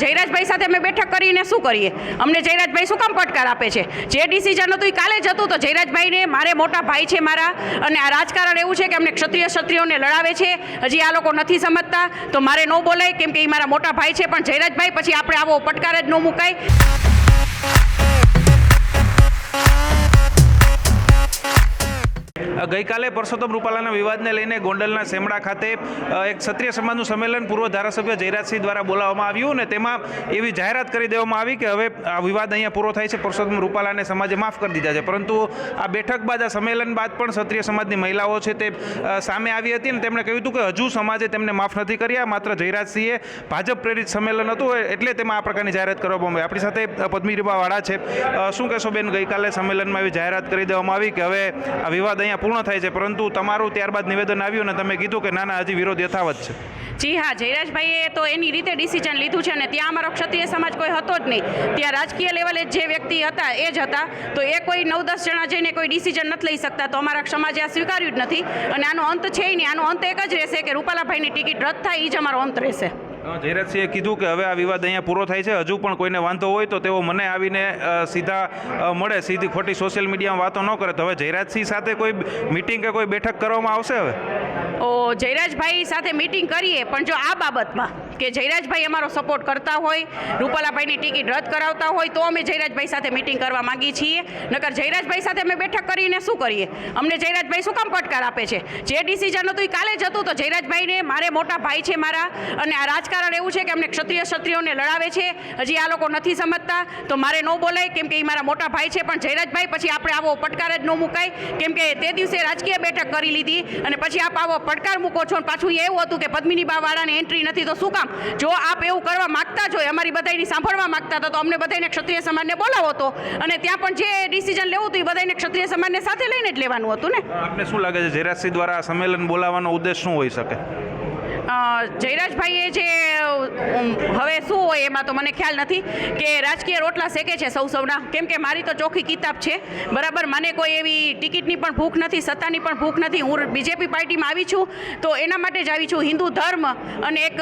જયરાજભાઈ સાથે અમે બેઠક કરીને શું કરીએ? અમને જયરાજભાઈ શું કામ પડકાર આપે છે? જે ડિસિઝન હતું એ કાલે જ હતું, તો જયરાજભાઈને મારે મોટા ભાઈ છે મારા, અને આ રાજકારણ એવું છે કે અમને ક્ષત્રિય ક્ષત્રિયોને લડાવે છે. હજી આ લોકો નથી સમજતા, તો મારે ન બોલાય, કેમ કે એ મારા મોટા ભાઈ છે, પણ જયરાજભાઈ, પછી આપણે આવો પડકાર જ ન મુકાય. ગઈકાલે પરસોત્તમ રૂપાલાના વિવાદને લઈને ગોંડલના સેમડા ખાતે એક ક્ષત્રિય સમાજનું સંમેલન પૂર્વ ધારાસભ્ય જયરાજસિંહ દ્વારા બોલાવવામાં આવ્યું અને તેમાં એવી જાહેરાત કરી દેવામાં આવી કે હવે આ વિવાદ અહીંયા પૂરો થાય છે, પરસોત્તમ રૂપાલાને સમાજે માફ કરી દીધા છે. પરંતુ આ બેઠક બાદ, આ સંમેલન બાદ પણ ક્ષત્રિય સમાજની મહિલાઓ છે તે સામે આવી હતી અને તેમણે કહ્યું હતું કે હજુ સમાજે તેમને માફ નથી કર્યા, માત્ર જયરાજસિંહે ભાજપ પ્રેરિત સંમેલન હતું એટલે તેમાં આ પ્રકારની જાહેરાત કરવામાં આવી. આપણી સાથે પદ્મી પદ્મીરીબા છે. શું કહેશો બેન, ગઈકાલે સંમેલનમાં એવી જાહેરાત કરી દેવામાં આવી કે હવે આ વિવાદ અહીંયા પૂર્ણ થાય છે. પરંતુ તમારું ત્યારબાદ નિવેદન આવ્યું અને તમે કીધું કે ના ના હજી વિરોધ યથાવત છે. જી હા, જયરાજભાઈએ તો એની રીતે ડિસિઝન લીધું છે અને ત્યાં અમારો ક્ષત્રિય સમાજ કોઈ હતો જ નહીં. ત્યાં રાજકીય લેવલે જે વ્યક્તિ હતા એ જ હતા. તો એ કોઈ નવ, દસ જણા જઈને કોઈ ડિસિઝન નથી લઈ શકતા. તો અમારા સમાજે આ સ્વીકાર્યું જ નથી. અને આનો અંત છે નહીં. આનો અંત એક જ રહેશે કે રૂપાલાભાઈની ટિકિટ રદ થાય એ જ અમારો અંત રહેશે. જયરાજસિંહે કીધું કે હવે આ વિવાદ અહીંયા પૂરો થાય છે. હજુ પણ કોઈને વાંધો હોય તો તેઓ મને આવીને સીધા મળે. સીધી ખોટી સોશિયલ મીડિયામાં વાતો ન કરે. તો હવે જયરાજસિંહ સાથે કોઈ મિટિંગ કે કોઈ બેઠક કરવામાં આવશે હવે? ઓ, જયરાજભાઈ સાથે મીટિંગ કરીએ, પણ જો આ બાબતમાં કે જયરાજભાઈ અમારો સપોર્ટ કરતા હોય, રૂપાલાભાઈની ટિકિટ રદ કરાવતા હોય, તો અમે જયરાજભાઈ સાથે મિટિંગ કરવા માગીએ છીએ. નકર જયરાજભાઈ સાથે અમે બેઠક કરીને શું કરીએ? અમને જયરાજભાઈ શું કામ પડકાર આપે છે? જે ડિસિઝન હતું એ કાલે જ હતું, તો જયરાજભાઈને મારે મોટા ભાઈ છે મારા, અને આ રાજકારણ એવું છે કે અમને ક્ષત્રિય ક્ષત્રિયોને લડાવે છે. હજી આ લોકો નથી સમજતા, તો મારે ન બોલાય, કેમ કે એ મારા મોટા ભાઈ છે. પણ જયરાજભાઈ, પછી આપણે આવો પડકાર જ ન મુકાય, કેમ કે તે દિવસે રાજકીય બેઠક કરી લીધી, અને પછી આપ આવો પડકાર મૂકો છો. પાછું એવું હતું કે પદ્મિની બાવાળાને એન્ટ્રી નથી, તો શું કામ? જો આપ એવું કરવા માગતા જ હોય, અમારી બધાની સાંભળવા માંગતા હતા, તો અમને બધાને ક્ષત્રિય સમાજને બોલાવો તો. અને ત્યાં પણ જે ડિસિઝન લેવું હતું એ બધાને ક્ષત્રિય સમાજને સાથે લઈને જ લેવાનું હતું ને. આપને શું લાગે છે ઝેરાસી દ્વારા સંમેલન બોલાવવાનો ઉદ્દેશ શું હોઈ શકે? જયરાજભાઈએ જે હવે શું હોય એમાં તો મને ખ્યાલ નથી કે રાજકીય રોટલા શેકે છે સૌ સૌના. કેમ કે મારી તો ચોખ્ખી કિતાબ છે. બરાબર, મને કોઈ એવી ટિકિટની પણ ભૂખ નથી, સત્તાની પણ ભૂખ નથી. હું બીજેપી પાર્ટીમાં આવી છું, તો એના માટે જ આવી છું. હિન્દુ ધર્મ અને એક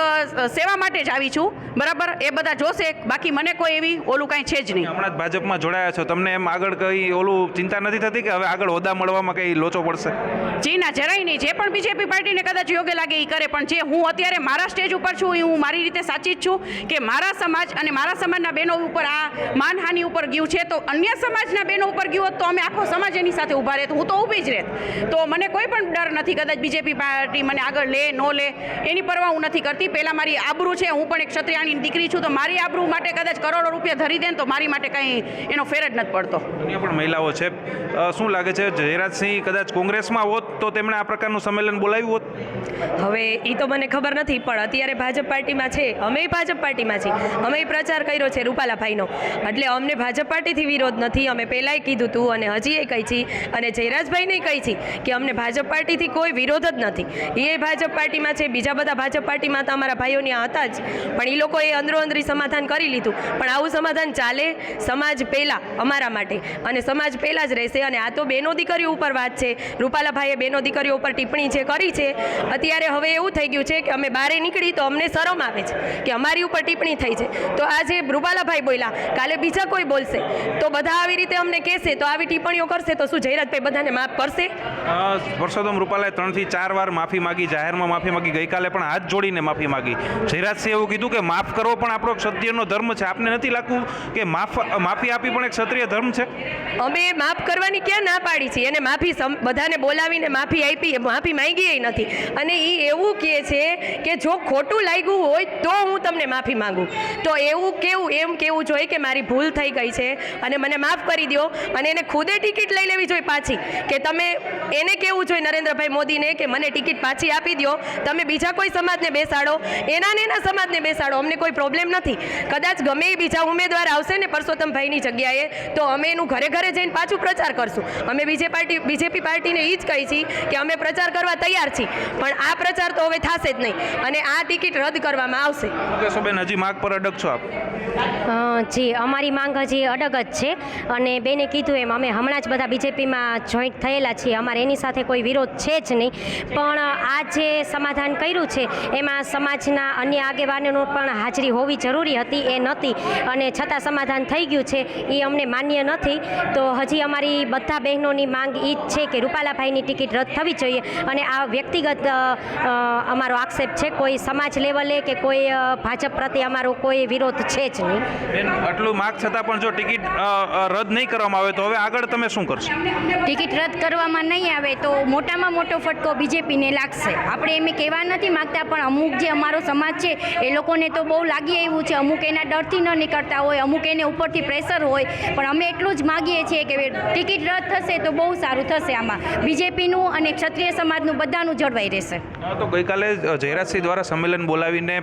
સેવા માટે જ આવી છું. બરાબર? એ બધા જોશે. બાકી મને કોઈ એવી ઓલું કાંઈ છે જ નહીં. હમણાં જ ભાજપમાં જોડાયા છો. તમને એમ આગળ કઈ ઓલું ચિંતા નથી થતી કે હવે આગળ હોદ્દા મળવામાં કઈ લોચો પડશે? જી ના જરાય નહીં. જે પણ બીજેપી પાર્ટીને કદાચ યોગ્ય લાગે એ કરે પણ જે હું અત્યારે મારા સ્ટેજ ઉપર છું એ હું મારી રીતે સાચી જ છું કે મારા સમાજ અને મારા સમાજના બહેનો ઉપર આ માનહાનિ ઉપર ગયું છે. તો અન્ય સમાજના બહેનો ઉપર ગયું હોત તો અમે આખો સમાજ એની સાથે ઊભા રહેત. હું તો ઊભી જ રહેત. તો મને કોઈ પણ ડર નથી કદાચ બીજેપી પાર્ટી મને આગળ લે ન લે. એની પરવા હું નથી કરતી. પહેલાં મારી આબરૂ છે હું પણ એક ક્ષત્રિયાની દીકરી છું તો મારી આબરૂ માટે કદાચ કરોડો રૂપિયા ધરી દે ને તો મારી માટે કંઈ એનો ફેર જ નથી પડતો. અન્ય પણ મહિલાઓ છે. શું લાગે છે જયરાજસિંહ કદાચ કોંગ્રેસમાં હોત તો તેમણે આ પ્રકારનું સંમેલન બોલાવ્યું હોત? હવે એ તો મને ખબર નથી પણ અત્યારે ભાજપ પાર્ટીમાં છે. અમે ભાજપ પાર્ટીમાં છીએ. અમે પ્રચાર કર્યો છે રૂપાલાભાઈનો. એટલે અમને ભાજપ પાર્ટીથી વિરોધ નથી. અમે પહેલાંય કીધું હતું અને હજી એ કહી છી અને જયરાજભાઈને કહી છી કે અમને ભાજપ પાર્ટીથી કોઈ વિરોધ જ નથી. એ ભાજપ પાર્ટીમાં છે બીજા બધા ભાજપ પાર્ટીમાં તો અમારા ભાઈઓની ત્યાં હતા જ. પણ એ લોકોએ અંદરો અંદરી સમાધાન કરી લીધું. પણ આવું સમાધાન ચાલે સમાજ પહેલાં અમારા માટે. અને સમાજ પહેલાં જ રહેશે અને આ તો બેનો દીકરીઓ ઉપર વાત છે. રૂપાલાભાઈએ બેનો દીકરીઓ ઉપર ટિપ્પણી જે કરી છે, અત્યારે હવે એવું થઈ ગયું છે કે અમે બારે નીકળી તો અમને શરમ આવે છે કે અમારી ઉપર ટિપ્પણી થઈ છે. તો આજે રૂપાલાભાઈ બોલ્યા, કાલે બીજા કોઈ બોલશે? તો બધા આવી રીતે અમને કહેશે, તો આવી ટિપ્પણીઓ કરશે, તો શું જયરાજભાઈ બધાને માફ કરશે? પરસોત્તમ રૂપાલાએ ત્રણથી ચાર વાર માફી માગી, જાહેરમાં માફી માગી, ગઈકાલે પણ હાથ જોડીને માફી માગી. જયરાજસિંહે એવું કીધું કે માફ કરવો પણ આપણો ક્ષત્રિયનો ધર્મ છે. આપને નથી લાગતું કે માફ, માફી આપી પણ એક ક્ષત્રિય ધર્મ છે? અમે માફ કરવાની ક્યાં ના પાડી છે એને માફી બધાને બોલાવીને માફી આપી, માફી માંગી નથી. અને એ એવું કહે છે કે જો ખોટું લાગ્યું હોય તો હું તમને માફી માંગુ. તો એવું કેવું, એમ કેવું જોઈએ કે મારી ભૂલ થઈ ગઈ છે અને મને માફ કરી દો અને એને ખુદે ટિકિટ લઈ લેવી જોઈએ પાછી. કે તમે, એને કેવું જોઈએ નરેન્દ્રભાઈ મોદીને કે મને ટિકિટ પાછી આપી દો તમે બીજા કોઈ સમાજને બેસાડો. એના ને એના સમાજને બેસાડો. અમને કોઈ પ્રોબ્લેમ નથી. કદાચ ગમે એ બીજા ઉમેદવાર આવશે ને પરસોત્તમભાઈની જગ્યાએ તો અમે એનું ઘરે ઘરે જઈને પાછું પ્રચાર કરશું. અમે બીજે પાર્ટી બીજેપી પાર્ટીને એ જ કહી છીએ કે અમે પ્રચાર કરવા તૈયાર છીએ. પણ આ પ્રચાર તો હવે થશે જ નહીં. અને આ ટિકિટ રદ કરવામાં આવશે. શું કહેશો બેન હજી માગ પર અડગ છો આપ? જી અમારી માંગ હજી અડગ જ છે. અને બેને કીધું એમ અમે હમણાં જ બધા બીજેપીમાં જોઈન્ટ થયેલા છીએ. અમારે એની સાથે કોઈ વિરોધ છે જ નહીં. પણ આ જે સમાધાન કર્યું છે એમાં સમાજના અન્ય આગેવાનોનો પણ હાજરી હોવી જરૂરી હતી એ નહોતી અને છતાં સમાધાન થઈ ગયું છે એ અમને માન્ય નથી. તો હજી અમારી બધા બહેનોની માંગ એ જ છે કે રૂપાલાભાઈની ટિકિટ રદ થવી જોઈએ અને આ વ્યક્તિગત અમારો આક્ષેપ છે કોઈ સમાજ લેવલે કે કોઈ ભાજપ પ્રત્યે અમારો કોઈ વિરોધ છે જ નહીં. આટલું માગ છતાં પણ જો ટિકિટ રદ નહીં કરવામાં આવે તો હવે આગળ તમે શું કરશો? ટિકિટ રદ કરવામાં નહીં આવે તો મોટામાં મોટો ફટકો બીજેપીને લાગશે. આપણે એમ કહેવા નથી માગતા પણ અમુક જે અમારો સમાજ છે એ લોકોને તો બહુ લાગી આવ્યું છે. અમુક એના ડરથી ન નીકળતા હોય, અમુક એને ઉપરથી પ્રેશર હોય. પણ અમે એટલું જ માગીએ છીએ કે ટિકિટ રદ થશે તો બહુ સારું થશે આમાં. બીજેપીનું અને ક્ષત્રિય સમાજનું બધાનું જળવાઈ રહેશે. તો ગઈકાલે જયરાજસિંહ દ્વારા સંમેલન બોલાવીને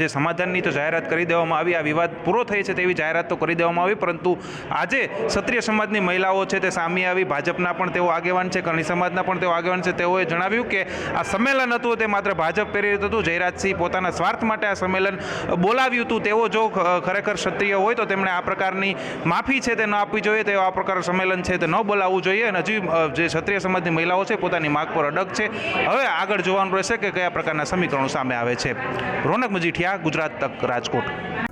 જે સમાધાનની તો જાહેરાત કરી દેવામાં આવી, આ વિવાદ પૂરો થઈ છે તેવી જાહેરાત તો કરી દેવામાં આવી, પરંતુ આજે ક્ષત્રિય સમાજની મહિલાઓ છે તે સામે આવી, ભાજપના પણ તેઓ આગેવાન છે કરણી સમાજના પણ તેઓ આગેવાન છે. તેઓએ જણાવ્યું કે આ સંમેલન હતું, તે માત્ર ભાજપ પ્રેરિત હતું. જયરાજસિંહ પોતાના સ્વાર્થ માટે આ સંમેલન બોલાવ્યું હતું તેઓ જો ખરેખર ક્ષત્રિય હોય તો તેમણે આ પ્રકારની માફી છે તે ન આપવી જોઈએ, તેઓ આ પ્રકારનું સંમેલન છે તે ન બોલાવવું જોઈએ. અને હજી જે ક્ષત્રિય સમાજની મહિલાઓ છે પોતાની માગ પર અડગ છે. હવે આગળ જોવાનું રહેશે કે કયા પ્રકારના સમીકરણો સામે આવે છે. રોનક મજીઠિયા, ગુજરાત તક રાજકોટ.